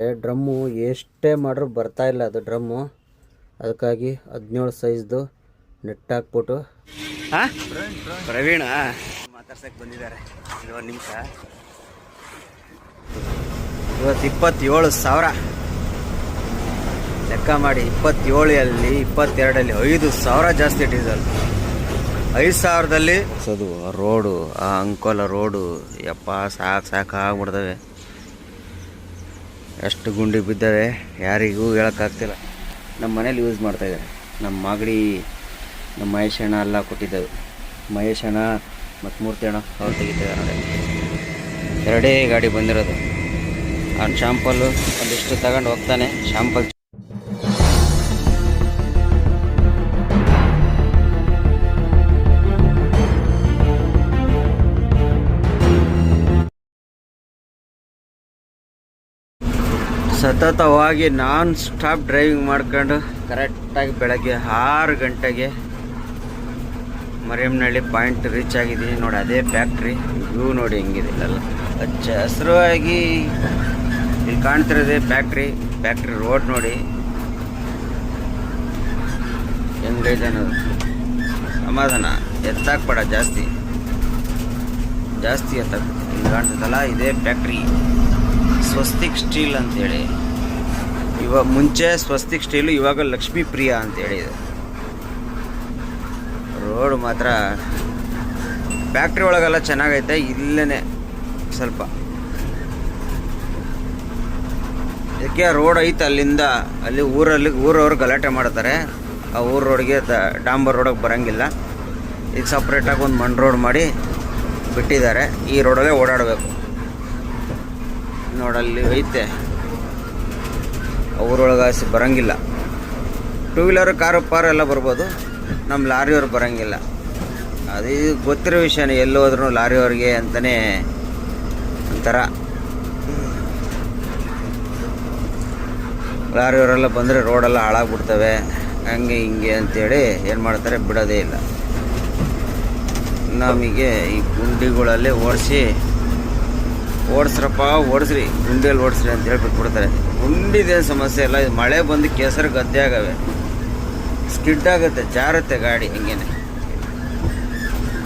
Drum ಎಷ್ಟೇ ಮಾಡ್ರೂ ಬರ್ತಾ ಇಲ್ಲ ಅದು ಡ್ರಮ್ಮು. ಅದಕ್ಕಾಗಿ ಹದಿನೇಳು ಸೈಜ್ದು ನೆಟ್ ಹಾಕ್ಬಿಟ್ಟು. ಹಾಂ? ಪ್ರವೀಣ? ಮಾತಾಡ್ಸಕ್ಕೆ ಬಂದಿದ್ದಾರೆ. ಒಂದು ನಿಮಿಷ. ಇವತ್ತು ಇಪ್ಪತ್ತೇಳು ಸಾವಿರ. ಲೆಕ್ಕ ಮಾಡಿ ಇಪ್ಪತ್ತೇಳಲ್ಲಿ ಇಪ್ಪತ್ತೆರಡಲ್ಲಿ ಐದು ಸಾವಿರ ಜಾಸ್ತಿ ಡೀಸೆಲ್. ಐದು ಸಾವಿರದಲ್ಲಿ ಸದು ರೋಡು ಆ ಅಂಕೋಲ ರೋಡು ಯಪ್ಪ ಸಾಕು ಸಾಕು ಆಗ್ಬಿಡ್ತವೆ ಎಷ್ಟು ಗುಂಡಿ ಬಿದ್ದಾವೆ ಯಾರಿಗೂ ಹೇಳೋಕ್ಕಾಗ್ತಿಲ್ಲ. ನಮ್ಮ ಮನೇಲಿ ಯೂಸ್ ಮಾಡ್ತಾಯಿದ್ದಾರೆ ನಮ್ಮ ಮಾಗಡಿ, ನಮ್ಮ ಮಹೇಶ್ ಅಣ್ಣ ಎಲ್ಲ ಕೊಟ್ಟಿದ್ದವು ಮಹೇಶ್ ಅಣ್ಣ ಮತ್ತು ಮೂರ್ತಿ ಅಣ್ಣ ಅವ್ರು ತೆಗಿತಿದ್ದಾರೆ ನೋಡಿ. ಎರಡೇ ಗಾಡಿ ಬಂದಿರೋದು. ಅವ್ನು ಶಾಂಪಲ್ಲು ಒಂದಿಷ್ಟು ತಗೊಂಡು ಹೋಗ್ತಾನೆ. ಶಾಂಪಲ್ ಸತತವಾಗಿ ನಾನ್ ಸ್ಟಾಪ್ ಡ್ರೈವಿಂಗ್ ಮಾಡ್ಕೊಂಡು ಕರೆಕ್ಟಾಗಿ ಬೆಳಗ್ಗೆ ಆರು ಗಂಟೆಗೆ ಮರಿಯಮ್ನಹಳ್ಳಿ ಪಾಯಿಂಟ್ ರೀಚ್ ಆಗಿದ್ದೀನಿ ನೋಡಿ, ಅದೇ ಫ್ಯಾಕ್ಟ್ರಿ ವ್ಯೂ ನೋಡಿ ಹೆಂಗಿದೆ ಅಲ್ಲ ಹಚ್ಚ ಹಸಿರುವಾಗಿ ಇಲ್ಲಿ ಕಾಣ್ತಿರೋದೇ ಫ್ಯಾಕ್ಟ್ರಿ ಫ್ಯಾಕ್ಟ್ರಿ ರೋಡ್ ನೋಡಿ. ಹೆಂಗೈತೆ ಅನ್ನೋದು. ಸಮಾಧಾನ. ಎತ್ತಾಕ್ಬೇಡ ಜಾಸ್ತಿ. ಜಾಸ್ತಿ ಎತ್ತಾಕ ಇಲ್ಲಿ ಕಾಣ್ತದಲ್ಲ ಇದೇ ಫ್ಯಾಕ್ಟ್ರಿ ಸ್ವಸ್ತಿಕ್ ಸ್ಟೀಲ್ ಅಂತೇಳಿ. ಇವಾಗ ಮುಂಚೆ ಸ್ವಸ್ತಿಕ್ ಸ್ಟೀಲು ಇವಾಗ ಲಕ್ಷ್ಮೀ ಪ್ರಿಯ ಅಂತ ಹೇಳಿದೆ. ರೋಡ್ ಮಾತ್ರ ಫ್ಯಾಕ್ಟ್ರಿ ಒಳಗೆಲ್ಲ ಚೆನ್ನಾಗೈತೆ ಇಲ್ಲೇ ಸ್ವಲ್ಪ. ಇದಕ್ಕೆ ರೋಡ್ ಐತೆ ಅಲ್ಲಿಂದ, ಅಲ್ಲಿ ಊರಲ್ಲಿ, ಊರವ್ರು ಗಲಾಟೆ ಮಾಡ್ತಾರೆ. ಆ ಊರು ರೋಡ್ಗೆ ಡಾಂಬರ್ ರೋಡಿಗೆ ಬರೋಂಗಿಲ್ಲ. ಈಗ ಸಪ್ರೇಟಾಗಿ ಒಂದು ಮಣ್ಣು ರೋಡ್ ಮಾಡಿ ಬಿಟ್ಟಿದ್ದಾರೆ. ಈ ರೋಡಲ್ಲೇ ಓಡಾಡಬೇಕು. ನೋಡಲ್ಲಿ ಐತೆ. ಬರೋಂಗಿಲ್ಲ ಬರಂಗಿಲ್ಲ. ಟೂ ವೀಲರ್ ಕಾರು ಪಾರು ಎಲ್ಲ ಬರ್ಬೋದು. ನಮ್ಮ ಲಾರಿಯವ್ರು ಬರಂಗಿಲ್ಲ. ಅದು ಇದು ಗೊತ್ತಿರೋ ವಿಷಯನೇ, ಎಲ್ಲಿ ಹೋದ್ರೂ ಲಾರಿಯವ್ರಿಗೆ ಅಂತಲೇ ಒಂಥರ. ಲಾರಿಯವರೆಲ್ಲ ಬಂದರೆ ರೋಡೆಲ್ಲ ಹಾಳಾಗ್ಬಿಡ್ತವೆ. ಹಂಗೆ ಹಿಂಗೆ ಅಂತೇಳಿ ಏನು ಮಾಡ್ತಾರೆ ಬಿಡೋದೇ ಇಲ್ಲ. ನಮಗೆ ಈ ಗುಂಡಿಗಳಲ್ಲಿ ಓಡಿಸಿ, ಓಡಿಸ್ರಪ್ಪ, ಓಡಿಸ್ರಿ. ಗುಂಡಿಯಲ್ಲಿ ಓಡಿಸ್ರಿ ಅಂತ ಹೇಳಿ ಬಿಟ್ಬಿಡ್ತಾರೆ ಗುಂಡಿದೇನು ಸಮಸ್ಯೆ ಇಲ್ಲ ಇದು ಮಳೆ ಬಂದು ಕೆಸರು ಗದ್ದೆ ಆಗವೆ. ಸ್ಕಿಡ್ ಆಗುತ್ತೆ, ಜಾರುತ್ತೆ ಗಾಡಿ ಹಿಂಗೇನೆ.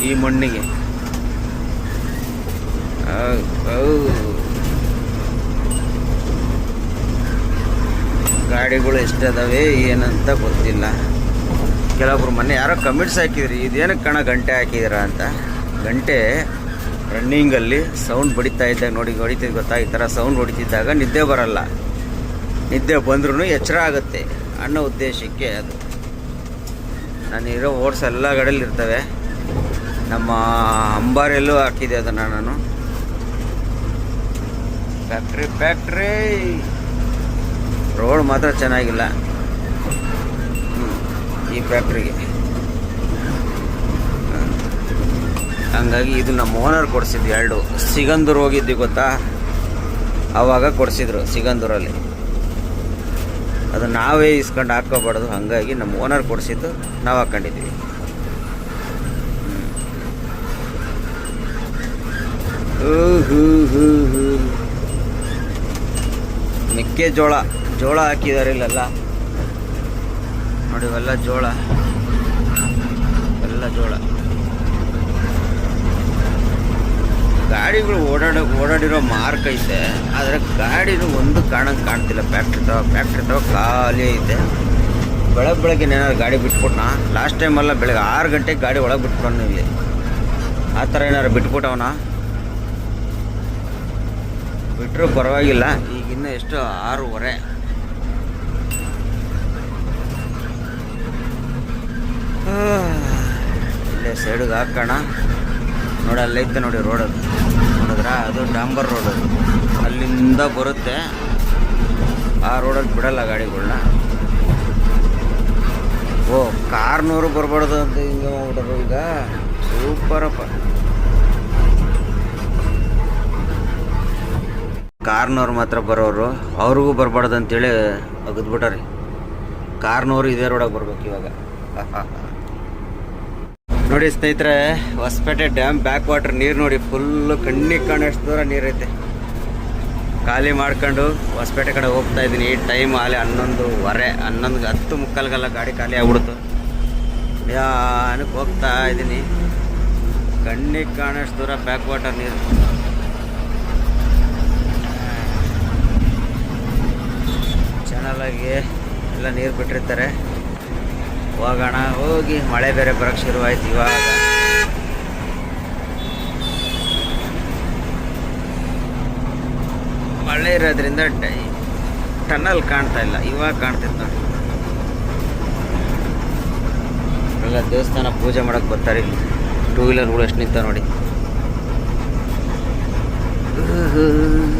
ಈ ಮಣ್ಣಿಗೆ. ಗಾಡಿಗಳು ಎಷ್ಟದವೆ ಏನಂತ ಗೊತ್ತಿಲ್ಲ. ಕೆಲವೊಬ್ರು ಮೊನ್ನೆ ಯಾರೋ ಕಮಿಟ್ಸ್ ಹಾಕಿದ್ರಿ ಇದೇನಕ್ಕೆ ಕಣ ಗಂಟೆ ಹಾಕಿದಿರ ಅಂತ. ಗಂಟೆ ರನ್ನಿಂಗಲ್ಲಿ ಸೌಂಡ್ ಬಡಿತಾ ಇದ್ದಾಗ ನೋಡಿ, ಹೊಡಿತಿದ್ ಗೊತ್ತಾ? ಈ ಥರ ಸೌಂಡ್ ಹೊಡಿತಿದ್ದಾಗ ನಿದ್ದೆ ಬರಲ್ಲ. ನಿದ್ದೆ ಬಂದ್ರೂ ಎಚ್ಚರ ಆಗುತ್ತೆ ಅನ್ನೋ ಉದ್ದೇಶಕ್ಕೆ ಅದು. ನಾನಿರೋ ಓಟ್ಸ್ ಎಲ್ಲ ಗಾಡಿಯಲ್ಲಿ ಇರ್ತವೆ. ನಮ್ಮ ಅಂಬಾರಿಯಲ್ಲೂ ಹಾಕಿದೆ ಅದನ್ನು ನಾನು. Factory factory! ರೋಡ್ ಮಾತ್ರ ಚೆನ್ನಾಗಿಲ್ಲ. ಈ ಫ್ಯಾಕ್ಟ್ರಿಗೆ. ಹಂಗಾಗಿ ಇದು ನಮ್ಮ ಓನರ್ ಕೊಡಿಸಿದ್ದು ಎರಡು. ಸಿಗಂದೂರು ಹೋಗಿದ್ವಿ ಗೊತ್ತಾ? ಆವಾಗ ಕೊಡಿಸಿದ್ರು ಸಿಗಂದೂರಲ್ಲಿ. ಅದು ನಾವೇ ಇಸ್ಕೊಂಡು ಹಾಕೋಬಾರ್ದು ಹಾಗಾಗಿ ನಮ್ಮ ಓನರ್ ಕೊಡಿಸಿದ್ದು ನಾವು ಹಾಕ್ಕೊಂಡಿದ್ದೀವಿ. ಮೆಕ್ಕೆಜೋಳ ಜೋಳ ಹಾಕಿದ್ದಾರೆ ಇಲ್ಲೆಲ್ಲ. ನೋಡಿ, ಇವೆಲ್ಲ ಜೋಳ. ಎಲ್ಲ ಜೋಳ. ಗಾಡಿಗಳು ಓಡಾಡ, ಓಡಾಡಿರೋ ಮಾರ್ಕ್ ಐತೆ, ಆದರೆ ಗಾಡಿನೂ ಒಂದು ಕಾಣಂಗೆ ಕಾಣ್ತಿಲ್ಲ. ಫ್ಯಾಕ್ಟ್ರಿ ತವ ಫ್ಯಾಕ್ಟ್ರಿ ತವ ಖಾಲಿ ಐತೆ. ಬೆಳಗ್ಗೆ ಬೆಳಗ್ಗೆ ಏನಾದ್ರು ಗಾಡಿ ಬಿಟ್ಬಿಟ್ನ? ಲಾಸ್ಟ್ ಟೈಮೆಲ್ಲ ಬೆಳಗ್ಗೆ ಆರು ಗಂಟೆಗೆ ಗಾಡಿ ಒಳಗೆ ಬಿಟ್ಬಿಟ್ಟು ಇಲ್ಲಿ? ಆ ಥರ ಏನಾರು ಬಿಟ್ಬಿಟ್ಟವನ? ಬಿಟ್ಟರು ಪರವಾಗಿಲ್ಲ, ಈಗ ಇನ್ನೂ ಎಷ್ಟು? ಆರೂವರೆ. ಇಲ್ಲೇ ಸೈಡಿಗೆ ಹಾಕೋಣ. ನೋಡಿ ಅಲ್ಲೈತೆ ನೋಡಿ ರೋಡ್ ಅದು. ನೋಡಿದ್ರ? ಅದು ಡಾಂಬರ್ ರೋಡ್ ಅದು. ಅಲ್ಲಿಂದ ಬರುತ್ತೆ. ಆ ರೋಡಲ್ಲಿ ಬಿಡಲ್ಲ ಗಾಡಿಗಳನ್ನ ಓ, ಕಾರ್ನೂರು ಬರಬಾರ್ದು ಅಂತ ಹಿಂಗೆ ಮಾಡ್ಬಿಟ್ರು ಈಗ. ಸೂಪರಪ್ಪ. ಕಾರ್ನವ್ರು ಮಾತ್ರ ಬರೋರು, ಅವ್ರಿಗೂ ಬರಬಾರ್ದು ಅಂತೇಳಿ ಅಗದ್ಬಿಟ್ಟಾರಿ. ಕಾರ್ನವ್ರು ಇದೇ ರೋಡಾಗೆ ಬರ್ಬೇಕು ಇವಾಗ. ನೋಡಿ ಸ್ನೇಹಿತರೆ, ಹೊಸಪೇಟೆ ಡ್ಯಾಮ್ ಬ್ಯಾಕ್ ವಾಟರ್ ನೀರು ನೋಡಿ ಫುಲ್ಲು ಕಣ್ಣಿಗೆ ಕಾಣಷ್ಟು ದೂರ ನೀರೈತೆ ಖಾಲಿ ಮಾಡ್ಕೊಂಡು ಹೊಸಪೇಟೆ ಕಡೆ ಹೋಗ್ತಾ ಇದ್ದೀನಿ ಟೈಮ್ ಆಲೆ ಹನ್ನೊಂದುವರೆ ಹನ್ನೊಂದು ಹತ್ತು ಮುಕ್ಕಾಲ್ಗೆಲ್ಲ ಗಾಡಿ ಖಾಲಿ ಆಗ್ಬಿಡ್ತು. ಯಾನಕ್ಕೆ ಹೋಗ್ತಾ ಇದ್ದೀನಿ ಕಣ್ಣಿಗೆ ಕಾಣೋಷ್ಟು ದೂರ ಬ್ಯಾಕ್ ವಾಟರ್ ನೀರು. ಚೆನ್ನಾಗಿ ಎಲ್ಲ ನೀರು ಬಿಟ್ಟಿರ್ತಾರೆ. ಹೋಗೋಣ, ಹೋಗಿ ಮಳೆ ಬೇರೆ ಬರೋಕ್ಕೆ ಶುರುವಾಯ್ತು ಇವಾಗ. ಮಳೆ ಇರೋದ್ರಿಂದ ಟನಲ್ ಕಾಣ್ತಾ ಇಲ್ಲ, ಇವಾಗ ಕಾಣ್ತಿತ್ತು ಎಲ್ಲ ದೇವಸ್ಥಾನ ಪೂಜೆ ಮಾಡಕ್ಕೆ ಬರ್ತಾರೆ ಇಲ್ಲಿ. ಟೂ ವೀಲರ್ಗಳು ಎಷ್ಟು ನಿಂತ ನೋಡಿ.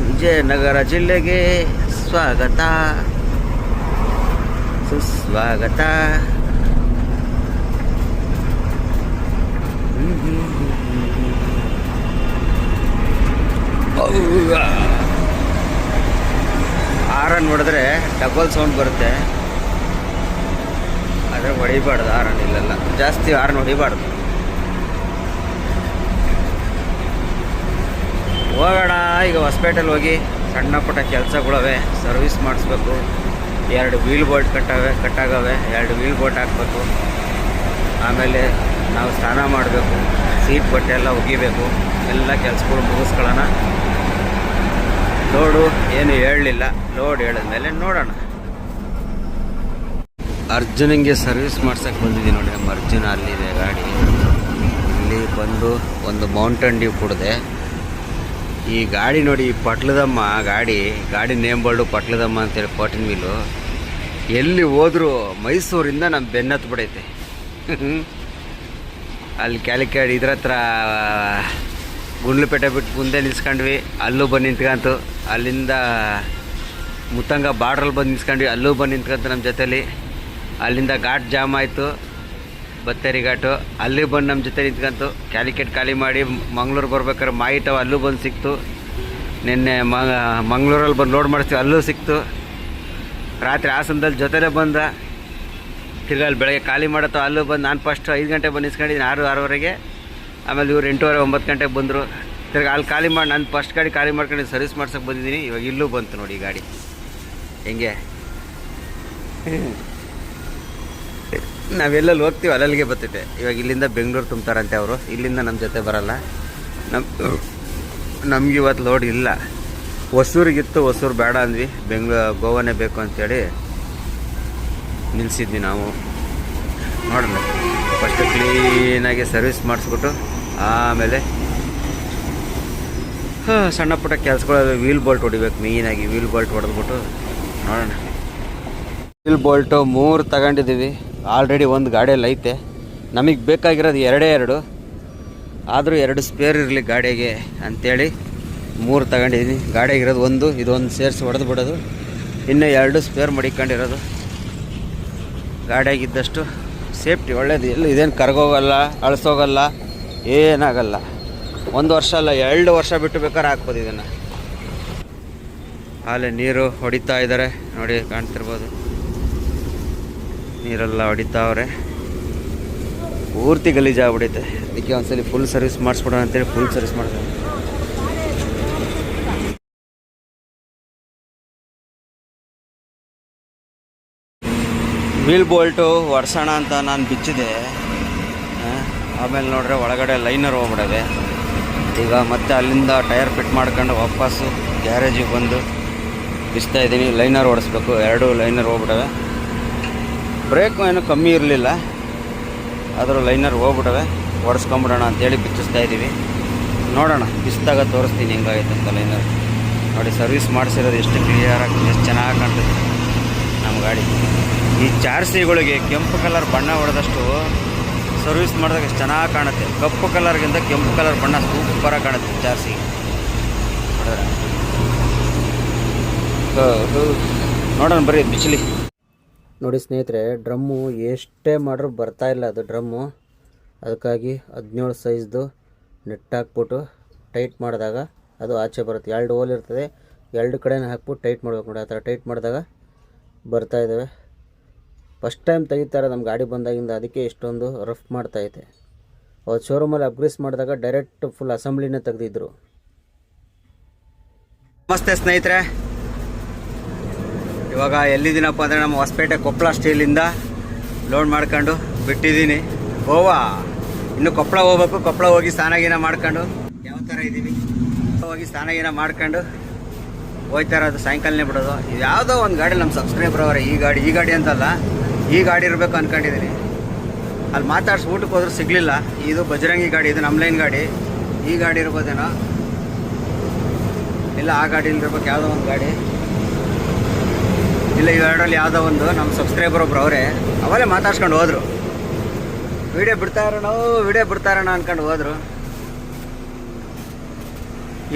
ವಿಜಯನಗರ ಜಿಲ್ಲೆಗೆ ಸ್ವಾಗತ. ಸುಸ್ವಾಗತ. ಆರನ್ ಹೊಡೆದ್ರೆ ಡಬಲ್ ಸೌಂಡ್ ಬರುತ್ತೆ. ಆದರೆ ಹೊಡಿಬಾರ್ದು ಆರನ್ ಇಲ್ಲೆಲ್ಲ. ಜಾಸ್ತಿ ಆರನ್ ಹೊಡಿಬಾರ್ದು. ಹೋಗೋಣ, ಈಗ ಹೊಸ್ಪೇಟೆಲ್ ಹೋಗಿ ಸಣ್ಣ ಪುಟ್ಟ ಕೆಲಸಗಳವೆ ಸರ್ವಿಸ್ ಮಾಡಿಸ್ಬೇಕು. ಎರಡು ವೀಲ್ ಬೋಟ್ ಕಟ್ಟವೆ, ಕಟ್ಟಾಗವೆ, ಎರಡು ವೀಲ್ ಬೋಟ್ ಹಾಕಬೇಕು. ಆಮೇಲೆ ನಾವು ಸ್ನಾನ ಮಾಡಬೇಕು ಸೀಟ್ ಬಟ್ಟೆ ಎಲ್ಲ ಒಗಿಬೇಕು, ಎಲ್ಲ ಕೆಲಸಗಳು ಮುಗಿಸ್ಕೊಳ್ಳೋಣ. ಲೋಡು ಏನು ಹೇಳಲಿಲ್ಲ. ಲೋಡ್ ಹೇಳಿದ್ಮೇಲೆ ನೋಡೋಣ. ಅರ್ಜುನಿಗೆ ಸರ್ವಿಸ್ ಮಾಡ್ಸಕ್ಕೆ ಬಂದಿದ್ದೀನಿ ನೋಡಿ ನಮ್ಮ ಅರ್ಜುನ ಅಲ್ಲಿದೆ ಗಾಡಿ. ಇಲ್ಲಿ ಬಂದು ಒಂದು ಮೌಂಟನ್ ಡ್ಯೂ ಕುಡಿದೆ. ಈ ಗಾಡಿ ನೋಡಿ ಈ ಪಟ್ಲದಮ್ಮ ಗಾಡಿ. ಗಾಡಿ ನೇಮ್ ಬರ್ಡು ಪಟ್ಲದಮ್ಮ ಅಂತೇಳಿ ಫೋರ್ಟಿನ್ ವೀಲು ಎಲ್ಲಿ ಹೋದರೂ ಮೈಸೂರಿಂದ ನಮ್ಮ ಬೆನ್ನತ್ತು ಬಿಡೈತೆ. ಅಲ್ಲಿ ಕ್ಯಾಲಿಕ್ಯಾಡ್ ಇದ್ರ ಹತ್ರ ಗುಂಡ್ಲುಪೇಟೆ ಬಿಟ್ಟು ಮುಂದೆ ನಿಲ್ಸ್ಕೊಂಡ್ವಿ. ಅಲ್ಲೂ ಬಂದು ನಿಂತ್ಕೊಂತು. ಅಲ್ಲಿಂದ ಮುತ್ತಂಗ ಬಾರ್ಡ್ರಲ್ಲಿ ಬಂದು ನಿಲ್ಸ್ಕೊಂಡ್ವಿ. ಅಲ್ಲೂ ಬಂದು ನಿಂತ್ಕಂತು ನಮ್ಮ ಜೊತೇಲಿ. ಅಲ್ಲಿಂದ ಘಾಟ್ ಜಾಮ್ ಆಯಿತು. ಬತ್ತೇರಿ ಘಾಟು. ಅಲ್ಲಿ ಬಂದು ನಮ್ಮ ಜೊತೆ ನಿಂತ್ಕೊಂತು. ಕ್ಯಾಲಿಕೆಟ್ ಖಾಲಿ ಮಾಡಿ ಮಂಗ್ಳೂರು ಬರ್ಬೇಕಾದ್ರೆ ಮಾಯಿಟವ ಅಲ್ಲೂ ಬಂದು ಸಿಕ್ತು. ನಿನ್ನೆ ಮಂಗ್ಳೂರಲ್ಲಿ ಬಂದು ಲೋಡ್ ಮಾಡಿಸ್ತೀವಿ. ಅಲ್ಲೂ ಸಿಕ್ತು. ರಾತ್ರಿ ಹಾಸನದಲ್ಲಿ ಜೊತೆಲೇ ಬಂದ. ತಿರ್ಗಾ ಅಲ್ಲಿ ಬೆಳಗ್ಗೆ ಖಾಲಿ ಮಾಡತ್ತೋ ಅಲ್ಲೂ ಬಂದು ನಾನು ಫಸ್ಟ್ ಐದು ಗಂಟೆ ಬಂದು ನಿಲ್ಸ್ಕೊಂಡಿದ್ದೀನಿ. ಆರು, ಆರೂವರೆಗೆ. ಆಮೇಲೆ ಇವ್ರು ಎಂಟೂವರೆ, ಒಂಬತ್ತು ಗಂಟೆಗೆ ಬಂದರು. ತಿರ್ಗಿ ಅಲ್ಲಿ ಖಾಲಿ ಮಾಡಿ ನಾನು ಫಸ್ಟ್ ಗಾಡಿ ಖಾಲಿ ಮಾಡ್ಕೊಂಡು ಸರ್ವಿಸ್ ಮಾಡ್ಸಕ್ಕೆ ಬಂದಿದ್ದೀನಿ. ಇವಾಗ ಇಲ್ಲೂ ಬಂತು ನೋಡಿ ಈ ಗಾಡಿ. ಹೆಂಗೆ? ನಾವೆಲ್ಲಲ್ಲಿ ಹೋಗ್ತೀವಿ ಅಲ್ಲಲ್ಲಿಗೆ ಬರ್ತೈತೆ. ಇವಾಗ ಇಲ್ಲಿಂದ ಬೆಂಗಳೂರು ತುಂಬ್ತಾರಂತೆ ಅವರು. ಇಲ್ಲಿಂದ ನಮ್ಮ ಜೊತೆ ಬರಲ್ಲ. ನಮ್ಮ ನಮ್ಗೆ ಇವತ್ತು ಲೋಡ್ ಇಲ್ಲ. ಹೊಸೂರಿಗಿತ್ತು, ಹೊಸೂರು ಬೇಡ ಅಂದ್ವಿ. ಬೆಂಗ್ಳೂರು, ಗೋವಾನೇ ಬೇಕು ಅಂತೇಳಿ ನಿಲ್ಲಿಸಿದ್ವಿ ನಾವು. ನೋಡೋಣ. ಫಸ್ಟ್ ಕ್ಲೀನಾಗಿ ಸರ್ವಿಸ್ ಮಾಡಿಸ್ಬಿಟ್ಟು ಆಮೇಲೆ, ಹಾಂ, ಸಣ್ಣ ಪುಟ್ಟ ಕೆಲಸಗಳು ವೀಲ್ ಬೋಲ್ಟ್ ಹೊಡಿಬೇಕು ಮೇಯ್ನಾಗಿ ವೀಲ್ ಬೋಲ್ಟ್ ಹೊಡೆದ್ಬಿಟ್ಟು ನೋಡೋಣ. ವೀಲ್ ಬೋಲ್ಟು ಮೂರು ತಗೊಂಡಿದ್ದೀವಿ. ಆಲ್ರೆಡಿ ಒಂದು ಗಾಡಿಯಲ್ಲಿ ಐತೆ. ನಮಗೆ ಬೇಕಾಗಿರೋದು ಎರಡೇ ಎರಡು. ಆದರೂ ಎರಡು ಸ್ಪೇರ್ ಇರಲಿ ಗಾಡಿಗೆ ಅಂಥೇಳಿ ಮೂರು ತಗೊಂಡಿದ್ದೀನಿ ಗಾಡಿಯಾಗಿರೋದು ಒಂದು, ಇದೊಂದು ಸೇರಿಸಿ ಹೊಡೆದು ಬಿಡೋದು ಇನ್ನು ಎರಡು ಸ್ಪೇರ್ ಮಡಿಕೊಂಡಿರೋದು. ಗಾಡಿಯಾಗಿದ್ದಷ್ಟು ಸೇಫ್ಟಿ ಒಳ್ಳೇದು. ಎಲ್ಲಿ ಇದೇನು ಕರ್ಗೋಗಲ್ಲ, ಅಳಿಸೋಗಲ್ಲ. ಏನಾಗಲ್ಲ. ಒಂದು ವರ್ಷ ಅಲ್ಲ, ಎರಡು ವರ್ಷ ಬಿಟ್ಟು ಬೇಕಾದ್ರೆ ಹಾಕ್ಬೋದು ಇದನ್ನು. ಅಲ್ಲೇ ನೀರು ಹೊಡಿತಾ ಇದ್ದಾರೆ. ನೋಡಿ, ಕಾಣ್ತಿರ್ಬೋದು. ನೀರೆಲ್ಲ ಹೊಡಿತಾವ್ರೆ ಪೂರ್ತಿ ಗಲೀಜಾಗ್ಬಿಡೈತೆ ಅದಕ್ಕೆ ಒಂದ್ಸಲಿ ಫುಲ್ ಸರ್ವಿಸ್ ಮಾಡಿಸ್ಬಿಡೋಣ ಅಂತೇಳಿ ಫುಲ್ ಸರ್ವಿಸ್ ಮಾಡಿದೆ. ವೀಲ್ ಬೋಲ್ಟು ಒಡ್ಸೋಣ ಅಂತ ನಾನು ಬಿಚ್ಚಿದೆ ಆಮೇಲೆ ನೋಡ್ರೆ ಒಳಗಡೆ ಲೈನರ್ ಹೋಗ್ಬಿಡವೆ ಈಗ ಮತ್ತೆ ಅಲ್ಲಿಂದ ಟೈರ್ ಫಿಟ್ ಮಾಡ್ಕೊಂಡು ವಾಪಸ್ಸು ಗ್ಯಾರೇಜಿಗೆ ಬಂದು ಬಿಸ್ತಾ ಇದ್ದೀನಿ. ಲೈನರ್ ಓಡಿಸ್ಬೇಕು. ಎರಡು ಲೈನರ್ ಹೋಗ್ಬಿಡವೆ. ಬ್ರೇಕ್ ಏನು ಕಮ್ಮಿ ಇರಲಿಲ್ಲ. ಆದರೂ ಲೈನರ್ ಹೋಗ್ಬಿಡವೆ. ಓಡಿಸ್ಕೊಂಬಿಡೋಣ ಅಂತೇಳಿ ಬಿಚ್ಚಿಸ್ತಾ ಇದ್ದೀವಿ. ನೋಡೋಣ. ಬಿಸಿದಾಗ ತೋರಿಸ್ತೀನಿ ಹೆಂಗಾಗೈತೆ ಅಂತ ಲೈನರ್. ನೋಡಿ, ಸರ್ವಿಸ್ ಮಾಡಿಸಿರೋದು ಎಷ್ಟು ಕ್ಲಿಯರ್ ಕ್ಲಿಯರಾಗಿ ಎಷ್ಟು ಚೆನ್ನಾಗಿ ಕಾಣ್ತದೆ. ನಮ್ಮ ಗಾಡಿ. ಈ ಚಾರ್ಸಿಗಳಿಗೆ ಕೆಂಪು ಕಲರ್ ಬಣ್ಣ ಹೊಡೆದಷ್ಟು ಸರ್ವಿಸ್ ಮಾಡಿದಾಗ ಎಷ್ಟು ಚೆನ್ನಾಗಿ ಕಾಣುತ್ತೆ. ಕಪ್ಪು ಕಲರ್ಗಿಂತ ಕೆಂಪು ಕಲರ್ ಬಣ್ಣ ಸೂಪರಾಗಿ ಕಾಣುತ್ತೆ ಜಾಸ್ತಿ. ನೋಡೋಣ ಬರೀ ಬಿಸಿಲಿ. ನೋಡಿ ಸ್ನೇಹಿತರೆ, ಡ್ರಮ್ಮು ಎಷ್ಟೇ ಮಾಡ್ರೂ ಬರ್ತಾಯಿಲ್ಲ ಅದು ಡ್ರಮ್ಮು. ಅದಕ್ಕಾಗಿ ಹದಿನೇಳು ಸೈಜ್ದು ನೆಟ್ ಹಾಕ್ಬಿಟ್ಟು ಟೈಟ್ ಮಾಡಿದಾಗ ಅದು ಆಚೆ ಬರುತ್ತೆ. ಎರಡು ಹೋಲ್ ಇರ್ತದೆ, ಎರಡು ಕಡೆನ ಹಾಕ್ಬಿಟ್ಟು ಟೈಟ್ ಮಾಡ್ಬೇಕು ನೋಡಿ, ಆ ಥರ ಟೈಟ್ ಮಾಡಿದಾಗ ಬರ್ತಾ ಇದ್ದಾವೆ ಫಸ್ಟ್ ಟೈಮ್ ತೆಗಿತಾರೆ ನಮ್ಮ ಗಾಡಿ ಬಂದಾಗಿಂದ ಅದಕ್ಕೆ ಇಷ್ಟೊಂದು ರಫ್ ಮಾಡ್ತಾಯಿದೆ ಅವ್ರು ಶೋರೂಮಲ್ಲಿ ಅಪ್ಗ್ರೇಸ್ ಮಾಡಿದಾಗ ಡೈರೆಕ್ಟ್ ಫುಲ್ ಅಸೆಂಬ್ಲಿನೇ ತೆಗೆದಿದ್ರು. ನಮಸ್ತೆ ಸ್ನೇಹಿತರೆ. ಇವಾಗ ಎಲ್ಲಿದ್ದೀನಪ್ಪ ಅಂದರೆ ನಮ್ಮ ಹೊಸಪೇಟೆ ಕೊಪ್ಪಳ ಸ್ಟೀಲಿಂದ ಲೋಡ್ ಮಾಡ್ಕೊಂಡು ಬಿಟ್ಟಿದ್ದೀನಿ. ಗೋವಾ ಇನ್ನು ಕೊಪ್ಪಳ ಹೋಗ್ಬೇಕು, ಕೊಪ್ಪಳ ಹೋಗಿ ಸ್ನಾನ ಗೀನ ಮಾಡ್ಕೊಂಡು. ಯಾವ ಥರ ಇದ್ದೀವಿ? ಹೋಗಿ ಸ್ನಾನ ಗೀನ ಮಾಡ್ಕೊಂಡು ಹೋಗ್ತಾ ಇರೋದು ಸಾಯಂಕಾಲನೇ ಬಿಡೋದು. ಇದು ಯಾವುದೋ ಒಂದು ಗಾಡಿ ನಮ್ಮ ಸಬ್ಸ್ಕ್ರೈಬರ್ ಅವರೇ, ಈ ಗಾಡಿ ಈ ಗಾಡಿ ಅಂತಲ್ಲ. ಈ ಗಾಡಿ ಇರಬೇಕು ಅಂದ್ಕೊಂಡಿದ್ದೀನಿ ಅಲ್ಲಿ ಮಾತಾಡ್ಸಿ ಊಟಕ್ಕೆ ಹೋದ್ರೆ ಸಿಗಲಿಲ್ಲ. ಇದು ಬಜರಂಗಿ ಗಾಡಿ, ಇದು ನಮ್ಮ ಲೈನ್ ಗಾಡಿ. ಈ ಗಾಡಿ ಇರ್ಬೋದೇನೋ? ಇಲ್ಲ, ಆ ಗಾಡಿ ಇರ್ಬೇಕು ಯಾವುದೋ ಒಂದು ಗಾಡಿ. ಇಲ್ಲ ಇವೆರಡರಲ್ಲಿ ಯಾವುದೋ ಒಂದು, ನಮ್ಮ ಸಬ್ಸ್ಕ್ರೈಬರ್ ಒಬ್ರು ಅವರೇ ಅವಲೇ ಮಾತಾಡ್ಸ್ಕೊಂಡು ಹೋದರು. ವಿಡಿಯೋ ಬಿಡ್ತಾರೋಣ ವಿಡಿಯೋ ಬಿಡ್ತಾರೋ ಇರೋಣ ಅನ್ಕೊಂಡು ಹೋದ್ರು.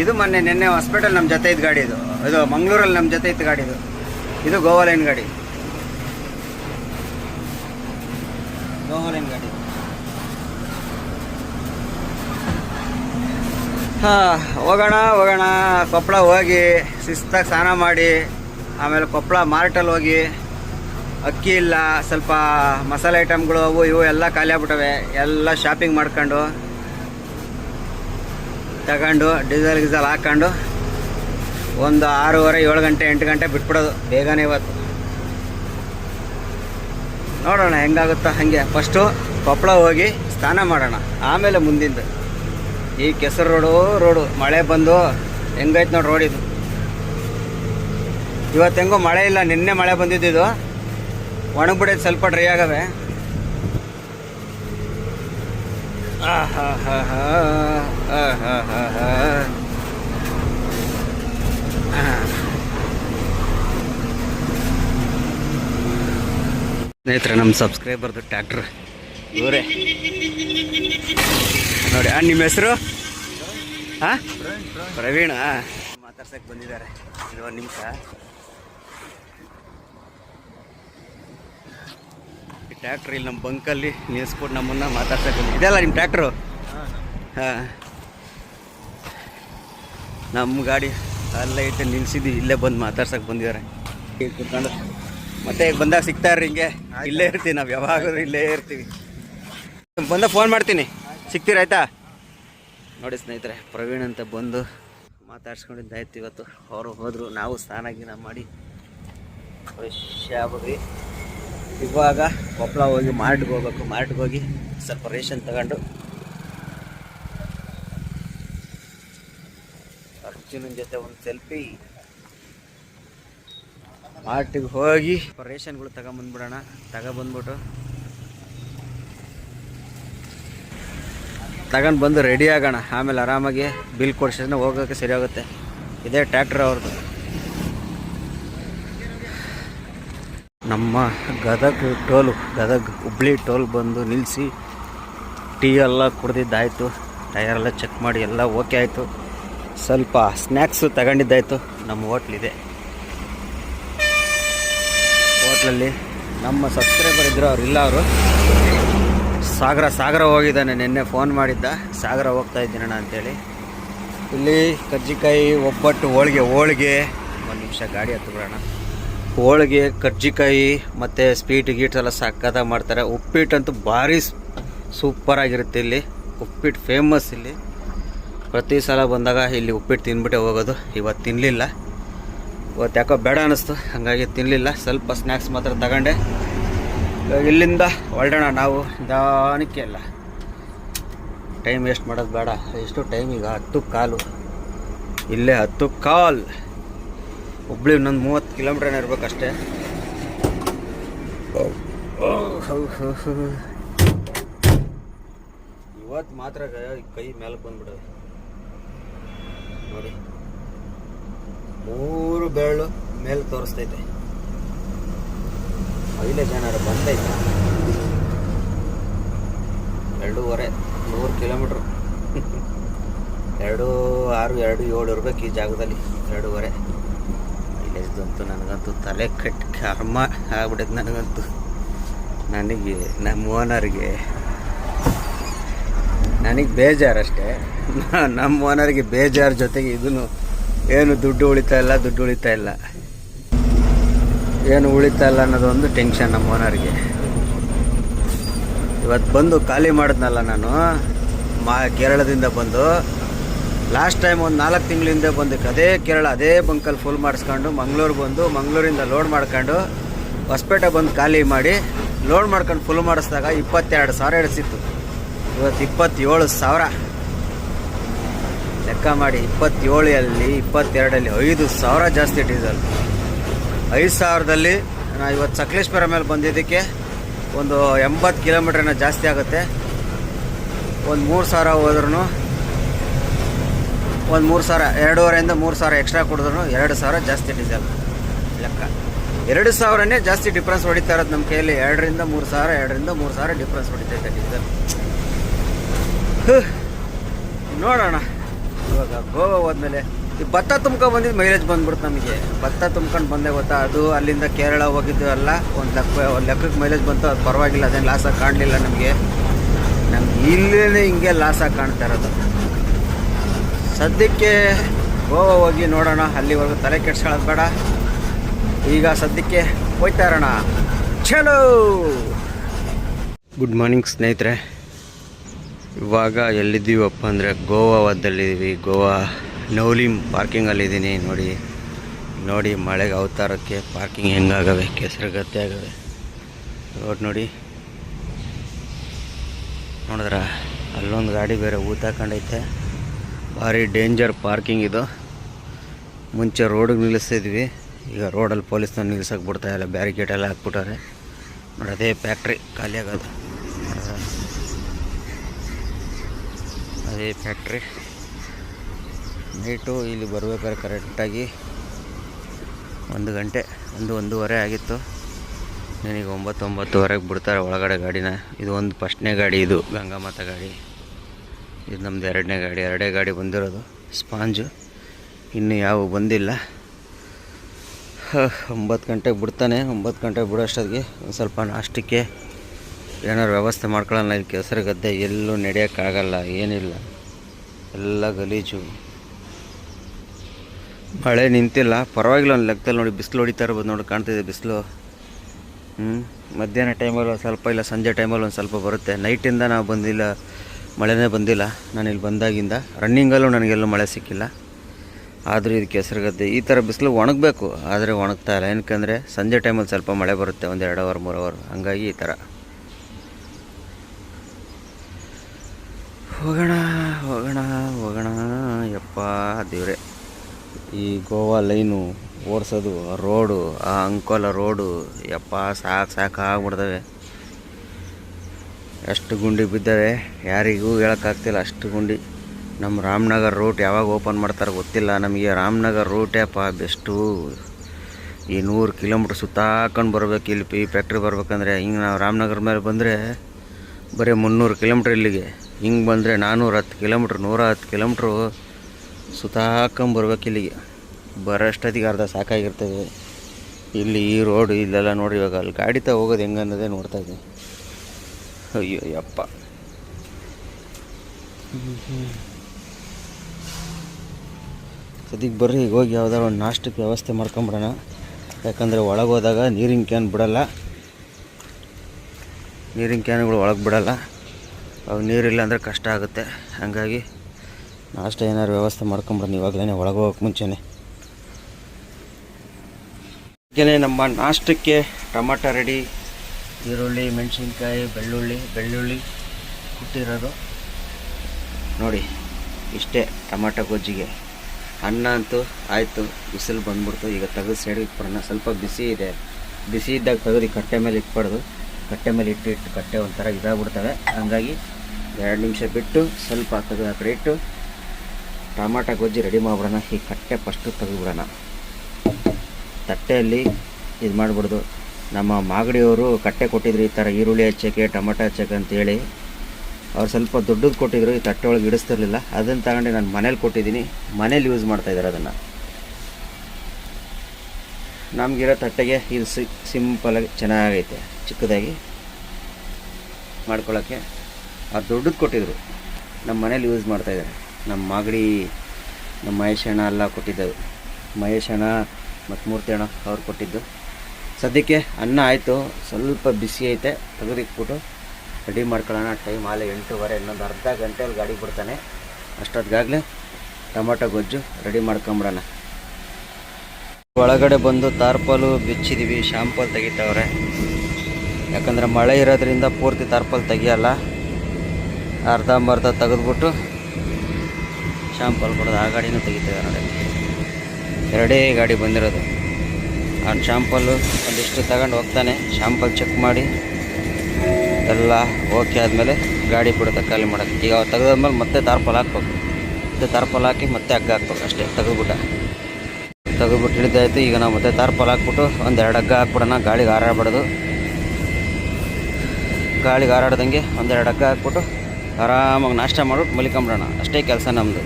ಇದು ಮೊನ್ನೆ, ನಿನ್ನೆ ಹಾಸ್ಪಿಟಲ್ ನಮ್ಮ ಜೊತೆ ಇದ್ದ ಗಾಡಿ ಇದು. ಇದು ಮಂಗಳೂರಲ್ಲಿ ನಮ್ಮ ಜೊತೆ ಇತ್ತು ಗಾಡಿ ಇದು. ಇದು ಗೋವಾ ಲೈನ್ ಗಾಡಿ. ಹಾ, ಹೋಗೋಣ ಹೋಗೋಣ. ಕೊಪ್ಪಳ ಹೋಗಿ, ಶಿಸ್ತಾಗಿ ಸ್ನಾನ ಮಾಡಿ, ಆಮೇಲೆ ಕೊಪ್ಪಳ ಮಾರ್ಟಲ್ಲಿ ಹೋಗಿ, ಅಕ್ಕಿ ಇಲ್ಲ, ಸ್ವಲ್ಪ ಮಸಾಲೆ ಐಟಮ್ಗಳು ಅವು ಇವು ಎಲ್ಲ ಖಾಲಿ ಆಗ್ಬಿಟ್ಟವೆ. ಎಲ್ಲ ಶಾಪಿಂಗ್ ಮಾಡ್ಕೊಂಡು, ತಗೊಂಡು, ಡೀಸೆಲ್ ಗೀಸಲ್ ಹಾಕ್ಕೊಂಡು ಒಂದು ಆರೂವರೆ ಏಳು ಗಂಟೆ ಎಂಟು ಗಂಟೆ ಬಿಟ್ಬಿಡೋದು. ಬೇಗನೆ ಇವತ್ತು. ನೋಡೋಣ ಹೆಂಗಾಗುತ್ತ ಹಾಗೆ. ಫಸ್ಟು ಕೊಪ್ಪಳ ಹೋಗಿ ಸ್ನಾನ ಮಾಡೋಣ. ಆಮೇಲೆ ಮುಂದಿಂದು. ಈ ಕೆಸರು ರೋಡು ರೋಡು. ಮಳೆ ಬಂದು ಹೆಂಗೈತೆ ನೋಡಿ ರೋಡಿದು ಇವತ್ತು ಹೆಂಗೋ ಮಳೆ ಇಲ್ಲ. ನಿನ್ನೆ ಮಳೆ ಬಂದಿದ್ದು ಒಣಗ್ಬಿಡೋದು ಸ್ವಲ್ಪ ಡ್ರೈ ಆಗವೆ. ಆ. ಸ್ನೇಹಿತರೆ ನಮ್ಮ ಸಬ್ಸ್ಕ್ರೈಬರ್ದು ಟ್ಯಾಕ್ಟ್ರ್. ಇವರೇ. ನೋಡಿ, ಆ, ನಿಮ್ಮ ಹೆಸರು? ಹಾಂ ಪ್ರವೀಣ. ಮಾತಾಡ್ಸಕ್ಕೆ ಬಂದಿದ್ದಾರೆ. ಇದು ಒಂದು ನಿಮಿಷ. ಈ ಟ್ಯಾಕ್ಟ್ರ್ ಇಲ್ಲಿ ನಮ್ಮ ಬಂಕಲ್ಲಿ ನಿಲ್ಲಿಸ್ಬಿಟ್ಟು ನಮ್ಮನ್ನು ಮಾತಾಡ್ಸಕ್ಕೆ ಬಂದಿದೆ ಇದೆಲ್ಲ ನಿಮ್ಮ ಟ್ಯಾಕ್ಟ್ರು? ಹಾಂ. ನಮ್ಮ ಗಾಡಿ ಅಲ್ಲೇ ಇಟ್ಟು ನಿಲ್ಸಿದ್ದು ಇಲ್ಲೇ ಬಂದು ಮಾತಾಡ್ಸಕ್ಕೆ ಬಂದಿದ್ದಾರೆ. ಮತ್ತೆ ಈಗ ಬಂದಾಗ ಸಿಗ್ತಾ ಇರ್ರಿ ಹಿಂಗೆ. ಇಲ್ಲೇ ಇರ್ತೀವಿ ನಾವು ಯಾವಾಗಲೂ ಇಲ್ಲೇ ಇರ್ತೀವಿ. ಬಂದ ಫೋನ್ ಮಾಡ್ತೀನಿ. ಸಿಗ್ತೀರ ಆಯ್ತಾ? ನೋಡಿ ಸ್ನೇಹಿತರೆ ಪ್ರವೀಣ್ ಅಂತ ಬಂದು ಮಾತಾಡ್ಸ್ಕೊಂಡಿದ್ದಾಯ್ತು ಇವತ್ತು. ಅವರು ಹೋದ್ರು ನಾವು ಸ್ನಾನ ಗೀನ ಮಾಡಿ ಫ್ರೆಶ್ ಆಗ್ಬಿಟ್ವಿ. ಇವಾಗ ಕೊಪ್ಪಳ ಹೋಗಿ ಮಾರ್ಟ್ಗೆ ಹೋಗ್ಬೇಕು. ಮಾರ್ಟ್ಗೆ ಹೋಗಿ ಸ್ವಲ್ಪ ರೇಷನ್ ತಗೊಂಡು ಅರ್ಜುನನ ಜೊತೆ ಒಂದು ಸೆಲ್ಫಿ. ಮಾರ್ಟಿಗೆ ಹೋಗಿ ರೇಷನ್ಗಳು ತಗೊಂಬಂದ್ಬಿಡೋಣ. ತಗೊಬಂದ್ಬಿಟ್ಟು. ತಗೊಂಡು ಬಂದು ರೆಡಿ ಆಗೋಣ. ಆಮೇಲೆ ಆರಾಮಾಗಿ ಬಿಲ್ ಕೊಡ್ಸಿದ್ರೆ ಹೋಗೋಕ್ಕೆ ಸರಿ ಆಗುತ್ತೆ. ಇದೇ ಟ್ರ್ಯಾಕ್ಟರ್ ಅವ್ರದ್ದು ನಮ್ಮ ಗದಗ ಟೋಲು, ಗದಗ ಹುಬ್ಳಿ ಟೋಲ್ ಬಂದು ನಿಲ್ಲಿಸಿ ಟೀ ಎಲ್ಲ ಕುಡ್ದಿದ್ದಾಯಿತು. ಟಯರೆಲ್ಲ ಚೆಕ್ ಮಾಡಿ ಎಲ್ಲ ಓಕೆ ಆಯಿತು. ಸ್ವಲ್ಪ ಸ್ನ್ಯಾಕ್ಸು ತಗೊಂಡಿದ್ದಾಯಿತು. ನಮ್ಮ ಹೋಟ್ಲಿದೆ ಹೋಟ್ಲಲ್ಲಿ ನಮ್ಮ ಸಬ್ಸ್ಕ್ರೈಬರ್ ಇದ್ದರು ಅವ್ರು ಇಲ್ಲ ಅವರು. ಸಾಗರ ಸಾಗರ ಹೋಗಿದ್ದಾನೆ, ನಿನ್ನೆ ಫೋನ್ ಮಾಡಿದ್ದ. ಸಾಗರ ಹೋಗ್ತಾ ಇದ್ದೀನಣ್ಣ ಅಂತೇಳಿ. ಇಲ್ಲಿ ಕಜ್ಜಿಕಾಯಿ, ಒಬ್ಬಟ್ಟು, ಹೋಳಿಗೆ ಹೋಳಿಗೆ. ಒಂದು ನಿಮಿಷ ಗಾಡಿ ಹತ್ಕೊಳ್ಳೋಣ ಹೋಳಿಗೆ, ಕಜ್ಜಿಕಾಯಿ ಮತ್ತು ಸ್ವೀಟ್ ಗೀಟ್ಸ್ ಎಲ್ಲ ಸಕ್ಕತ್ತಾಗಿ ಮಾಡ್ತಾರೆ. ಉಪ್ಪಿಟ್ಟಂತೂ ಭಾರಿ ಸೂಪರಾಗಿರುತ್ತೆ ಇಲ್ಲಿ. ಉಪ್ಪಿಟ್ಟು ಫೇಮಸ್ ಇಲ್ಲಿ. ಪ್ರತಿ ಸಲ ಬಂದಾಗ ಇಲ್ಲಿ ಉಪ್ಪಿಟ್ಟು ತಿಂದ್ಬಿಟ್ಟೆ ಹೋಗೋದು. ಇವತ್ತು ತಿನ್ನಲಿಲ್ಲ ಇವತ್ತು ಯಾಕೋ ಬೇಡ ಅನ್ನಿಸ್ತು ಹಾಗಾಗಿ ತಿನ್ನಲಿಲ್ಲ ಸ್ವಲ್ಪ ಸ್ನ್ಯಾಕ್ಸ್ ಮಾತ್ರ ತಗೊಂಡೆ. ಇಲ್ಲಿಂದ ಹೊರಡೋಣ ನಾವು. ನಿಧಾನಕ್ಕೆ ಅಲ್ಲ ಟೈಮ್ ವೇಸ್ಟ್ ಮಾಡೋದು ಬೇಡ. ಎಷ್ಟು ಟೈಮ್ ಈಗ? ಹತ್ತು ಕಾಲು. ಇಲ್ಲೇ ಹತ್ತು ಕಾಲ್. ಹುಬ್ಳಿ ಇನ್ನೊಂದು ಮೂವತ್ತು ಕಿಲೋಮೀಟರ್ ಇರಬೇಕಷ್ಟೇ. ಇವತ್ತು ಮಾತ್ರ ಕೈ ಮೇಲೆ ಬಂದ್ಬಿಡೋದು. ನೋಡಿ. ಮೂರು ಬೆರಳು ಮೇಲೆ ತೋರಿಸ್ತೈತೆ. ಮೈಲೇಜ್ ಏನಾರು ಬಂದೈತೆ. ಎರಡೂವರೆ, ನೂರು ಕಿಲೋಮೀಟ್ರ್. ಎರಡು, ಆರು, ಎರಡು, ಏಳು ಇರಬೇಕು ಈ ಜಾಗದಲ್ಲಿ, ಎರಡೂವರೆ. ಮೈಲೇಜ್ದಂತೂ ನನಗಂತೂ ತಲೆ ಕಟ್ಟಿ ಕರ್ಮ ಆಗ್ಬಿಟ್ಟೈತೆ ನನಗಂತೂ. ನನಗೆ, ನಮ್ಮ ಓನರ್ಗೆ. ನನಗೆ ಬೇಜಾರಷ್ಟೇ. ನಮ್ಮ ಓನರ್ಗೆ ಬೇಜಾರು ಜೊತೆಗೆ ಇದನ್ನು ಏನು ದುಡ್ಡು ಉಳಿತಾ ಇಲ್ಲ, ದುಡ್ಡು ಉಳಿತಾ ಇಲ್ಲ. ಏನು ಉಳಿತಾ ಇಲ್ಲ ಅನ್ನೋದೊಂದು ಟೆನ್ಷನ್ ನಮ್ಮ ಓನರ್ಗೆ ಇವತ್ತು ಬಂದು ಖಾಲಿ ಮಾಡಿದ್ನಲ್ಲ ನಾನು, ಮಾ, ಕೇರಳದಿಂದ ಬಂದು. ಲಾಸ್ಟ್ ಟೈಮ್ ಒಂದು ನಾಲ್ಕು ತಿಂಗಳಿಂದ ಬಂದಕ್ಕೆ ಅದೇ ಕೇರಳ, ಅದೇ ಬಂಕಲ್ಲಿ ಫುಲ್ ಮಾಡಿಸ್ಕೊಂಡು ಮಂಗ್ಳೂರು ಬಂದು, ಮಂಗಳೂರಿಂದ ಲೋಡ್ ಮಾಡ್ಕೊಂಡು ಹೊಸಪೇಟೆ ಬಂದು ಖಾಲಿ ಮಾಡಿ ಲೋಡ್ ಮಾಡ್ಕೊಂಡು ಫುಲ್ ಮಾಡಿಸಿದಾಗ ಇಪ್ಪತ್ತೆರಡು ಸಾವಿರ ಹಿಡಿಸಿತ್ತು ಇವತ್ತು ಇಪ್ಪತ್ತೇಳು ಸಾವಿರ. ಲೆಕ್ಕ ಮಾಡಿ ಇಪ್ಪತ್ತೇಳಲ್ಲಿ, ಇಪ್ಪತ್ತೆರಡಲ್ಲಿ ಐದು ಸಾವಿರ ಜಾಸ್ತಿ ಡೀಸೆಲ್. ಐದು ಸಾವಿರದಲ್ಲಿ ನಾ ಇವತ್ತು ಸಕಲೇಶ್ವರ ಮೇಲೆ ಬಂದಿದ್ದಕ್ಕೆ ಒಂದು ಎಂಬತ್ತು ಕಿಲೋಮೀಟ್ರನ ಜಾಸ್ತಿ ಆಗುತ್ತೆ. ಒಂದು ಮೂರು ಸಾವಿರ ಹೋದ್ರೂ ಒಂದು ಮೂರು ಸಾವಿರ, ಎರಡೂವರೆಯಿಂದ ಮೂರು ಸಾವಿರ ಎಕ್ಸ್ಟ್ರಾ ಕೊಡಿದ್ರು ಎರಡು ಸಾವಿರ ಜಾಸ್ತಿ ಡೀಸೆಲ್ ಲೆಕ್ಕ. ಎರಡು ಸಾವಿರನೇ ಜಾಸ್ತಿ ಡಿಫ್ರೆನ್ಸ್ ಹೊಡಿತಾ ಇರೋದು ನಮ್ಮ ಕೈಯಲ್ಲಿ. ಎರಡರಿಂದ ಮೂರು ಸಾವಿರ, ಎರಡರಿಂದ ಮೂರು ಸಾವಿರ ಡಿಫ್ರೆನ್ಸ್ ಹೊಡಿತೈತೆ ಡೀಸೆಲ್. ನೋಡೋಣ. ಇವಾಗ ಗೋವಾ ಹೋದ್ಮೇಲೆ ಈ ಭತ್ತ ತುಂಬ್ಕೊಂಡು ಬಂದಿದ್ದು ಮೈಲೇಜ್ ಬಂದ್ಬಿಡ್ತು ನಮಗೆ. ಭತ್ತ ತುಂಬ್ಕೊಂಡು ಬಂದೆ ಗೊತ್ತಾ? ಅದು ಅಲ್ಲಿಂದ ಕೇರಳ ಹೋಗಿದ್ದು ಅಲ್ಲ ಒಂದು ಲೆಕ್ಕ ಒಂದು ಲೆಕ್ಕಕ್ಕೆ ಮೈಲೇಜ್ ಬಂತು, ಅದು ಪರವಾಗಿಲ್ಲ, ಅದೇನು ಲಾಸಾಗಿ ಕಾಣಲಿಲ್ಲ ನಮಗೆ. ನಮ್ಗೆ ಇಲ್ಲೇ ಹಿಂಗೆ ಲಾಸಾಗಿ ಕಾಣ್ತಾ ಇರೋದು. ಸದ್ಯಕ್ಕೆ ಗೋವಾ ಹೋಗಿ ನೋಡೋಣ, ಅಲ್ಲಿವರೆಗೂ ತಲೆ ಕೆಡ್ಸ್ಕೊಳ್ಳೋದು ಬೇಡ. ಈಗ ಸದ್ಯಕ್ಕೆ ಹೋಯ್ತಾ ಇರೋಣ. ಚಲೋ! ಗುಡ್ ಮಾರ್ನಿಂಗ್ ಸ್ನೇಹಿತರೆ. ಇವಾಗ ಎಲ್ಲಿದ್ದೀವಪ್ಪ ಅಂದರೆ ಗೋವಾದಲ್ಲಿದ್ದೀವಿ. ಗೋವಾ ನೌಲಿಮ್ ಪಾರ್ಕಿಂಗಲ್ಲಿದ್ದೀನಿ. ನೋಡಿ ನೋಡಿ ಮಳೆಗೆ ಅವತಾರಕ್ಕೆ ಪಾರ್ಕಿಂಗ್ ಹೆಂಗಾಗವೆ ಕೆಸರುಗತ್ತೆ ಆಗವೆ ರೋಡ್ ನೋಡಿ. ನೋಡಿದ್ರ, ಅಲ್ಲೊಂದು ಗಾಡಿ ಬೇರೆ ಊತಾಕೊಂಡೈತೆ ಕಂಡೈತೆ. ಭಾರಿ ಡೇಂಜರ್ ಪಾರ್ಕಿಂಗ್ ಇದು. ಮುಂಚೆ ರೋಡಿಗೆ ನಿಲ್ಲಿಸ್ತಿದ್ವಿ. ಈಗ ರೋಡಲ್ಲಿ ಪೊಲೀಸ್ನ ನಿಲ್ಸಕ್ಕೆ ಬಿಡ್ತಾಯಿಲ್ಲ ಬ್ಯಾರಿಕೇಡ್ ಹಾಕ್ಬಿಟ್ಟಾರೆ ನೋಡಿ, ಅದೇ ಫ್ಯಾಕ್ಟ್ರಿ ಖಾಲಿ ಆಗೋದು ಅದೇ ಫ್ಯಾಕ್ಟ್ರಿ ನೈಟು ಇಲ್ಲಿ ಬರ್ಬೇಕಾದ್ರೆ ಕರೆಕ್ಟಾಗಿ ಒಂದು ಗಂಟೆ, ಒಂದು ಒಂದೂವರೆ ಆಗಿತ್ತು. ನನಗೆ ಒಂಬತ್ತು ಒಂಬತ್ತುವರೆಗೆ ಬಿಡ್ತಾರೆ ಒಳಗಡೆ ಗಾಡಿನ. ಇದು ಒಂದು ಫಸ್ಟ್ನೇ ಗಾಡಿ ಇದು ಗಂಗಾಮಾತ ಗಾಡಿ. ಇದು ನಮ್ಮದು ಎರಡನೇ ಗಾಡಿ, ಎರಡೇ ಗಾಡಿ ಬಂದಿರೋದು, ಸ್ಪಾಂಜು. ಇನ್ನು ಯಾವ ಬಂದಿಲ್ಲ. ಒಂಬತ್ತು ಗಂಟೆಗೆ ಬಿಡ್ತಾನೆ, ಒಂಬತ್ತು ಗಂಟೆಗೆ ಬಿಡೋಷ್ಟೊತ್ತಿಗೆ ಒಂದು ಸ್ವಲ್ಪ ನಾಷ್ಟಕ್ಕೆ ಏನಾರು ವ್ಯವಸ್ಥೆ ಮಾಡ್ಕೊಳ್ಳೋಣ ಇಲ್ಲಿ ಕೆಸರು ಗದ್ದೆ ಎಲ್ಲೂ ನಡೆಯೋಕ್ಕಾಗಲ್ಲ, ಏನಿಲ್ಲ. ಎಲ್ಲ ಗಲೀಜು. ಮಳೆ ನಿಂತಿಲ್ಲ, ಪರವಾಗಿಲ್ಲ ಒಂದು ಲೆಕ್ಕದಲ್ಲಿ ನೋಡಿ ಬಿಸಿಲು ಹೊಡಿತಾ ಇರ್ಬೋದು ನೋಡಿ ಕಾಣ್ತಿದೆ ಬಿಸಿಲು. ಹ್ಞೂ ಮಧ್ಯಾಹ್ನ ಟೈಮಲ್ಲಿ ಒಂದು ಸ್ವಲ್ಪ ಇಲ್ಲ, ಸಂಜೆ ಟೈಮಲ್ಲಿ ಒಂದು ಸ್ವಲ್ಪ ಬರುತ್ತೆ. ನೈಟಿಂದ ನಾವು ಬಂದಿಲ್ಲ, ಮಳೆನೇ ಬಂದಿಲ್ಲ. ನಾನು ಇಲ್ಲಿ ಬಂದಾಗಿಂದ ರನ್ನಿಂಗಲ್ಲೂ ನನಗೆಲ್ಲೂ ಮಳೆ ಸಿಕ್ಕಿಲ್ಲ. ಆದರೂ ಇದು ಕೆಸರುಗದ್ದೆ ಈ ಥರ ಬಿಸಿಲು ಒಣಗಬೇಕು, ಆದರೆ ಒಣಗ್ತಾ ಇಲ್ಲ. ಏನಕ್ಕಂದರೆ ಸಂಜೆ ಟೈಮಲ್ಲಿ ಸ್ವಲ್ಪ ಮಳೆ ಬರುತ್ತೆ, ಒಂದು ಎರಡು ಅವರ್ ಮೂರು ಅವರ್ ಹಂಗಾಗಿ ಈ ಥರ ಹೋಗೋಣ. ಹೋಗೋಣ ಹೋಗೋಣ, ಯಪ್ಪ ದೇವ್ರೆ. ಈ ಗೋವಾ ಲೈನು ಓಡಿಸೋದು ಆ ರೋಡು, ಆ ಅಂಕೋಲ ರೋಡು, ಯಪ್ಪ ಸಾಕು ಸಾಕು ಆಗ್ಬಿಡ್ತವೆ. ಎಷ್ಟು ಗುಂಡಿ ಬಿದ್ದಾವೆ. ಯಾರಿಗೂ ಹೇಳೋಕ್ಕಾಗ್ತಿಲ್ಲ ಅಷ್ಟು ಗುಂಡಿ. ನಮ್ಮ ರಾಮನಗರ ರೂಟ್ ಯಾವಾಗ ಓಪನ್ ಮಾಡ್ತಾರೆ ಗೊತ್ತಿಲ್ಲ. ನಮಗೆ ರಾಮನಗರ ರೂಟೇಪ್ಪ ಬೆಸ್ಟು ಈ ನೂರು ಕಿಲೋಮೀಟ್ರ್ ಸುತ್ತಾಕೊಂಡು ಬರಬೇಕು. ಇಲ್ಲಿ ಪಿ ಫ್ಯಾಕ್ಟ್ರಿ ಬರ್ಬೇಕಂದ್ರೆ, ಹಿಂಗೆ ನಾವು ರಾಮನಗರ ಮೇಲೆ ಬಂದರೆ ಬರೀ ಮುನ್ನೂರು ಕಿಲೋಮೀಟ್ರ್ ಇಲ್ಲಿಗೆ. ಹಿಂಗೆ ಬಂದರೆ ನಾನ್ನೂರ ಹತ್ತು ಕಿಲೋಮೀಟ್ರ್, ನೂರ ಹತ್ತು ಕಿಲೋಮೀಟ್ರು ಸುತ್ತಾಕೊಂಬರ್ಬೇಕು ಇಲ್ಲಿಗೆ. ಬರೋಷ್ಟೊತ್ತಿಗೆ ಅರ್ಧ ಸಾಕಾಗಿರ್ತದೆ. ಇಲ್ಲಿ ಈ ರೋಡು ಇಲ್ಲೆಲ್ಲ ನೋಡಿ ಇವಾಗ ಅಲ್ಲಿ ಗಾಡಿ ತ ಹೋಗೋದು ಹೆಂಗೆ ಅನ್ನೋದೇ ನೋಡ್ತಾ ಇದ್ದೀನಿ. ಅಯ್ಯೋ, ಯಪ್ಪ. ಸದ್ಯಕ್ಕೆ ಬರ್ರಿ, ಈಗ ಹೋಗಿ ಯಾವ್ದಾರು ಒಂದು ನಾಷ್ಟಕ್ಕೆ ವ್ಯವಸ್ಥೆ ಮಾಡ್ಕೊಂಬಿಡೋಣ ಯಾಕಂದರೆ ಒಳಗೆ ಹೋದಾಗ ನೀರಿನ ಕ್ಯಾನ್ ಬಿಡಲ್ಲ. ನೀರಿನ ಕ್ಯಾನ್ಗಳು ಒಳಗೆ ಬಿಡಲ್ಲ. ಅವು ನೀರಿಲ್ಲ ಅಂದರೆ ಕಷ್ಟ ಆಗುತ್ತೆ. ಹಾಗಾಗಿ ನಾಷ್ಟ ಏನಾದ್ರು ವ್ಯವಸ್ಥೆ ಮಾಡ್ಕೊಂಬಿಡೋಣ ಇವಾಗಲೇ ಒಳಗೆ ಹೋಗೋಕೆ ಮುಂಚೆನೇ. ಹಾಗೆಯೇ ನಮ್ಮ ನಾಷ್ಟಕ್ಕೆ ಟೊಮಾಟೊ ರೆಡಿ. ಈರುಳ್ಳಿ, ಮೆಣಸಿನ್ಕಾಯಿ, ಬೆಳ್ಳುಳ್ಳಿ ಬೆಳ್ಳುಳ್ಳಿ ಕುಟ್ಟಿರೋದು. ನೋಡಿ, ಇಷ್ಟೇ ಟೊಮಾಟೊ ಗೊಜ್ಜಿಗೆ. ಅನ್ನ ಅಂತೂ ಆಯಿತು, ಬಿಸಿಲು ಬಂದ್ಬಿಡ್ತು. ಈಗ ತೆಗೆದು ಸೈಡಿಗೆ ಇಟ್ಬಿಡೋಣ. ಸ್ವಲ್ಪ ಬಿಸಿ ಇದೆ. ಬಿಸಿ ಇದ್ದಾಗ ತೆಗೆದು ಕಟ್ಟೆ ಮೇಲೆ ಇಟ್ಬಾರ್ದು. ಕಟ್ಟೆ ಮೇಲೆ ಇಟ್ಟು ಇಟ್ಟು ಕಟ್ಟೆ ಒಂಥರ ಇದಾಗ್ಬಿಡ್ತವೆ. ಹಂಗಾಗಿ ಎರಡು ನಿಮಿಷ ಬಿಟ್ಟು ಸ್ವಲ್ಪ ತೆಗೆದು ಆ ಕಡೆ ಇಟ್ಟು ಟೊಮಾಟೊ ಗೊಜ್ಜಿ ರೆಡಿ ಮಾಡಿಬಿಡೋಣ. ಈ ಕಟ್ಟೆ ಫಸ್ಟು ತೆಗೆದುಬಿಡೋಣ. ತಟ್ಟೆಯಲ್ಲಿ ಇದು ಮಾಡಿಬಿಡ್ದು. ನಮ್ಮ ಮಾಗಡಿಯವರು ಕಟ್ಟೆ ಕೊಟ್ಟಿದ್ರು ಈ ಥರ ಈರುಳ್ಳಿ ಹಚ್ಚಕ್ಕೆ ಟೊಮೆಟೊ ಹಚ್ಚಕ್ಕೆ ಅಂತೇಳಿ. ಅವ್ರು ಸ್ವಲ್ಪ ದೊಡ್ಡದು ಕೊಟ್ಟಿದ್ರು, ಈ ತಟ್ಟೆ ಒಳಗೆ ಇಡಿಸ್ತಿರ್ಲಿಲ್ಲ. ಅದನ್ನು ತಗೊಂಡು ನಾನು ಮನೇಲಿ ಕೊಟ್ಟಿದ್ದೀನಿ. ಮನೇಲಿ ಯೂಸ್ ಮಾಡ್ತಾಯಿದ್ದಾರೆ ಅದನ್ನು. ನಮಗಿರೋ ತಟ್ಟೆಗೆ ಇದು ಸಿಂಪಲಾಗಿ ಚೆನ್ನಾಗೈತೆ. ಚಿಕ್ಕದಾಗಿ ಮಾಡ್ಕೊಳ್ಳೋಕ್ಕೆ ಅವ್ರು ದೊಡ್ಡದು ಕೊಟ್ಟಿದ್ರು. ನಮ್ಮ ಮನೇಲಿ ಯೂಸ್ ಮಾಡ್ತಾಯಿದ್ದಾರೆ ನಮ್ಮ ಮಾಗಡಿ ನಮ್ಮ ಮಹೇಶ್ ಅಣ್ಣ ಎಲ್ಲ ಕೊಟ್ಟಿದ್ದವು ಮಹೇಶ್ ಅಣ್ಣ ಮತ್ತು ಮೂರ್ತಿ ಅಣ್ಣ ಅವ್ರು ಕೊಟ್ಟಿದ್ದು. ಸದ್ಯಕ್ಕೆ ಅನ್ನ ಆಯಿತು. ಸ್ವಲ್ಪ ಬಿಸಿ ಐತೆ. ತೆಗೆದಿಟ್ಬಿಟ್ಟು ರೆಡಿ ಮಾಡ್ಕೊಳ್ಳೋಣ. ಟೈಮ್ ಆಲೆ ಎಂಟೂವರೆ, ಇನ್ನೊಂದು ಅರ್ಧ ಗಂಟೆಯಲ್ಲಿ ಗಾಡಿ ಬಿಡ್ತಾನೆ. ಅಷ್ಟೊತ್ತಿಗಾಗಲೇ ಟೊಮೊಟೊ ಗೊಜ್ಜು ರೆಡಿ ಮಾಡ್ಕೊಂಬಿಡೋಣ. ಒಳಗಡೆ ಬಂದು ತಾರ್ಪಾಲು ಬಿಚ್ಚಿದ್ದೀವಿ ಶಾಂಪಲ್ ತೆಗಿತಾವ್ರೆ. ಯಾಕಂದರೆ ಮಳೆ ಇರೋದ್ರಿಂದ ಪೂರ್ತಿ ತಾರ್ಪಲ್ ತೆಗಿಯಲ್ಲ ಅರ್ಧಂಬರ್ಧ ತೆಗೆದ್ಬಿಟ್ಟು ಶಾಂಪಲ್ ಕೊಡೋದು ಆ ಗಾಡಿನೂ ತೆಗಿತೇವೆ ನೋಡಿ. ಎರಡೇ ಗಾಡಿ ಬಂದಿರೋದು. ಆ ಶಾಂಪಲ್ಲು ಒಂದಿಷ್ಟು ತಗೊಂಡು ಹೋಗ್ತಾನೆ ಶಾಂಪಲ್ ಚೆಕ್ ಮಾಡಿ, ಎಲ್ಲ ಓಕೆ ಆದಮೇಲೆ ಗಾಡಿ ಬಿಡುತ್ತೆ ಖಾಲಿ ಮಾಡೋಕ್ಕೆ. ಈಗ ಅವ್ರು ತೆಗೆದಾದ್ಮೇಲೆ ಮತ್ತೆ ತಾರ್ಪಲ್ ಹಾಕ್ಬೇಕು. ಮತ್ತೆ ತಾರ್ಪಲ್ ಹಾಕಿ ಮತ್ತೆ ಹಗ್ಗ ಹಾಕ್ಬೇಕು ಅಷ್ಟೇ, ತೆಗೆದ್ಬಿಟ್ಟ. ತೆಗೆದ್ಬಿಟ್ಟು ಹಿಡಿದಾಯ್ತು, ಈಗ ನಾವು ಮತ್ತೆ ತಾರ್ಪಲ್ ಹಾಕ್ಬಿಟ್ಟು ಒಂದು ಎರಡು ಹಗ್ಗ ಹಾಕ್ಬಿಡೋಣ, ಗಾಳಿಗೆ ಹಾರಾಡ್ಬಿಡೋದು ಗಾಳಿಗೆ ಹಾರಾಡ್ದಂಗೆ ಒಂದೆರಡು ಅಕ್ಕ ಹಾಕ್ಬಿಟ್ಟು ಆರಾಮಾಗಿ ನಾಷ್ಟ ಮಾಡ್ಬಿಟ್ಟು ಮಲಿಕೊಂಬಿಡೋಣ. ಅಷ್ಟೇ ಕೆಲಸ ನಮ್ಮದು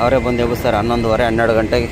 ಅವರೇ ಬಂದು ಎಬ್ಬಿಸ್ತಾರೆ ಹನ್ನೊಂದುವರೆ ಹನ್ನೆರಡು ಗಂಟೆಗೆ.